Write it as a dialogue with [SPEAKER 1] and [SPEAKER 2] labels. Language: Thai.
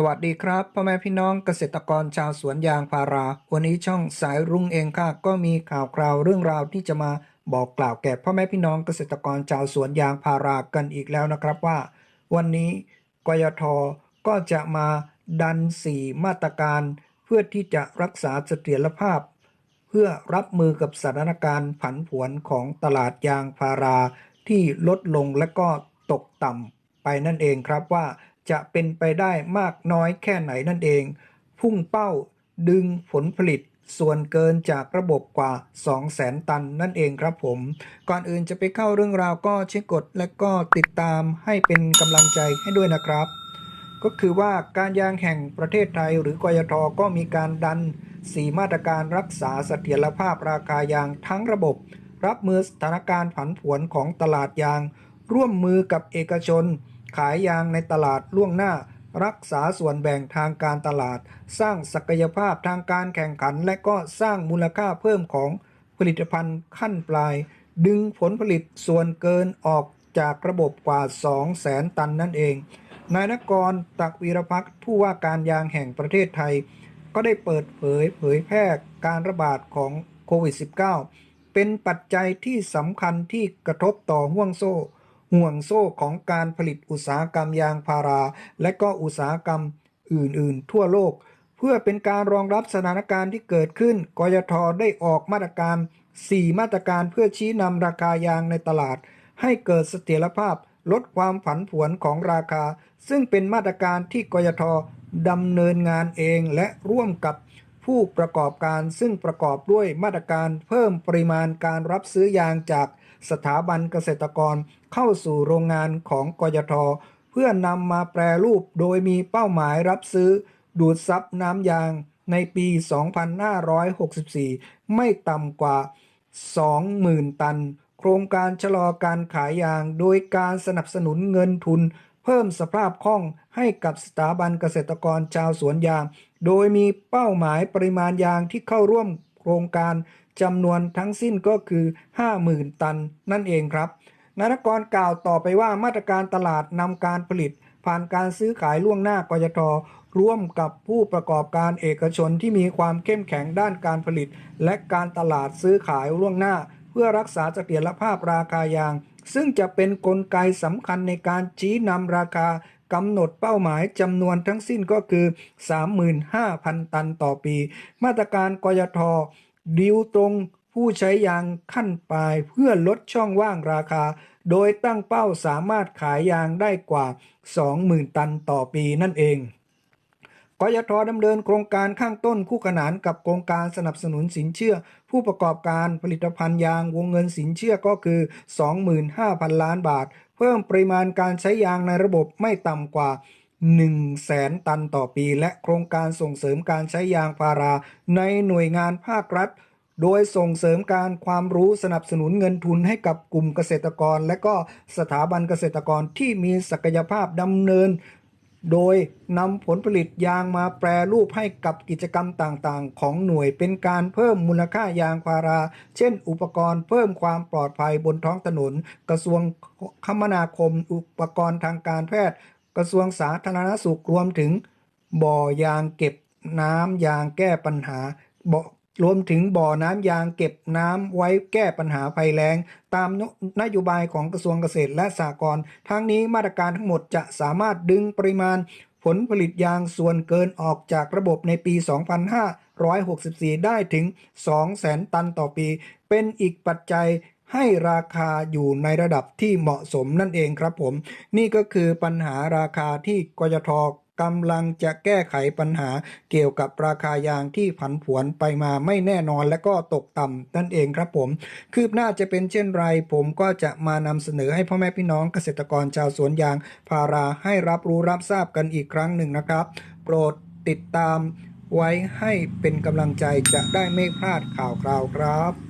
[SPEAKER 1] สวัสดีครับพ่อแม่พี่น้องเกษตรกรชาวสวนยางพารา วันนี้ช่องสายรุ่งเองค่ะก็มีข่าวคราวเรื่องราวที่จะมาบอกกล่าวแก่พ่อแม่พี่น้องเกษตรกรชาวสวนยางพารากันอีกแล้วนะครับว่า วันนี้กยทก็จะมาดัน 4 มาตรการ เพื่อที่จะรักษาเสถียรภาพ เพื่อรับมือกับสถานการณ์ผันผวนของตลาดยางพาราที่ลดลงและก็ตกต่ำไปนั่นเองครับว่า จะเป็นไปได้มากน้อยแค่ไหนนั่นเอง พุ่งเป้าดึงผลผลิตส่วนเกินจากระบบกว่า 200,000 ตันนั่นเองครับผม ก่อนอื่นจะไปเข้าเรื่องราวก็เช็คกดและก็ติดตามให้เป็นกำลังใจให้ด้วยนะครับ ก็คือว่าการยางแห่งประเทศไทยหรือกยทก็มีการดัน 4 มาตรการรักษาเสถียรภาพราคายางทั้งระบบ รับมือสถานการณ์ผันผวนของตลาดยาง ร่วมมือกับเอกชน ขายยางในตลาดล่วงหน้า รักษาส่วนแบ่งทางการตลาด สร้างศักยภาพทางการแข่งขัน และก็สร้างมูลค่าเพิ่มของผลิตภัณฑ์ขั้นปลาย ดึงผลผลิตส่วนเกินออกจากระบบกว่า 2 0 0 0 0 0 ตันนั่นเอง นายนกรตักวีรพักผู้ว่าการยางแห่งประเทศไทย ก็ได้เปิดเผยเผยแพร่การระบาดของโควิด -19 เป็นปัจจัยที่สำคัญที่กระทบต่อห่วงโซ่ ห่วงโซ่ของการผลิตอุตสาหกรรมยางพารา และก็อุตสาหกรรมอื่นๆ ทั่วโลก เพื่อเป็นการรองรับสถานการณ์ที่เกิดขึ้น กยทได้ออกมาตรการ 4 มาตรการเพื่อชี้นำราคายางในตลาด ให้เกิดเสถียรภาพลดความผันผวนของราคา ซึ่งเป็นมาตรการที่กยทดำเนินงานเองและร่วมกับผู้ประกอบการซึ่งประกอบด้วยมาตรการเพิ่มปริมาณการรับซื้อยางจาก สถาบันเกษตรกรเข้าสู่โรงงานของกยท เพื่อนำมาแปรรูปโดยมีเป้าหมายรับซื้อ ดูดซับน้ำยางในปี 2564 ไม่ต่ำกว่า 20,000 ตัน โครงการชะลอการขายยางโดยการสนับสนุนเงินทุน เพิ่มสภาพคล่องให้กับสถาบันเกษตรกรชาวสวนยาง โดยมีเป้าหมายปริมาณยางที่เข้าร่วม ครงการจำนวนทั้งสิ้นก็คือ 50,000 ตันนั่นเองครับนายกรกล่าวต่อไปว่ามาตรการตลาดนำการผลิต ผ่านการซื้อขายล่วงหน้ากยทร่วมกับผู้ประกอบการเอกชนที่มีความเข้มแข็งด้านการผลิต และการตลาดซื้อขายล่วงหน้า เพื่อรักษาเสถียรภาพราคายาง ซึ่งจะเป็นนกลไกสำคัญในการชี้นำราคา กำหนดเป้าหมายจำนวนทั้งสิ้นก็คือ 35,000 ตันต่อปี มาตรการกยทดิวตรงผู้ใช้ยางขั้นปลายเพื่อลดช่องว่างราคา โดยตั้งเป้าสามารถขายยางได้กว่า 20,000 ตันต่อปีนั่นเองกยทดำเนินโครงการข้างต้นคู่ขนานกับโครงการสนับสนุนสินเชื่อ ผู้ประกอบการผลิตภัณฑ์ยางวงเงินสินเชื่อก็คือ 25,000 ล้านบาท เพิ่มปริมาณการใช้ยางในระบบไม่ต่ำกว่า1แสนตันต่อปี และโครงการส่งเสริมการใช้ยางพารา ในหน่วยงานภาครัฐ โดยส่งเสริมการความรู้สนับสนุนเงินทุนให้กับกลุ่มเกษตรกร และก็สถาบันเกษตรกรที่มีศักยภาพดำเนิน โดยนำผลผลิตยางมาแปรรูปให้กับกิจกรรมต่างๆ ของหน่วยเป็นการเพิ่มมูลค่ายางพารา เช่น อุปกรณ์เพิ่มความปลอดภัยบนท้องถนน กระทรวงคมนาคม อุปกรณ์ทางการแพทย์ กระทรวงสาธารณสุขรวมถึง บ่อยางเก็บน้ำยางแก้ปัญหาบ่อ รวมถึงบ่อน้ำยางเก็บน้ำไว้แก้ปัญหาภัยแล้ง ตามนโยบายของกระทรวงเกษตรและสหกรณ์ทั้งนี้มาตรการทั้งหมดจะสามารถดึงปริมาณ ผลผลิตยางส่วนเกินออกจากระบบในปี 2564 ได้ถึง 200,000 ตันต่อปี เป็นอีกปัจจัยให้ราคาอยู่ในระดับที่เหมาะสมนั่นเองครับผม นี่ก็คือปัญหาราคาที่กยท กำลังจะแก้ไขปัญหาเกี่ยวกับราคายางที่ผันผวนไปมาไม่แน่นอนและก็ตกต่ำนั่นเองครับผม คืบหน้าจะเป็นเช่นไร ผมก็จะมานำเสนอให้พ่อแม่พี่น้องเกษตรกรชาวสวนยางพาราให้รับรู้รับทราบกันอีกครั้งหนึ่งนะครับ โปรดติดตามไว้ให้เป็นกำลังใจจะได้ไม่พลาดข่าวคราวครับ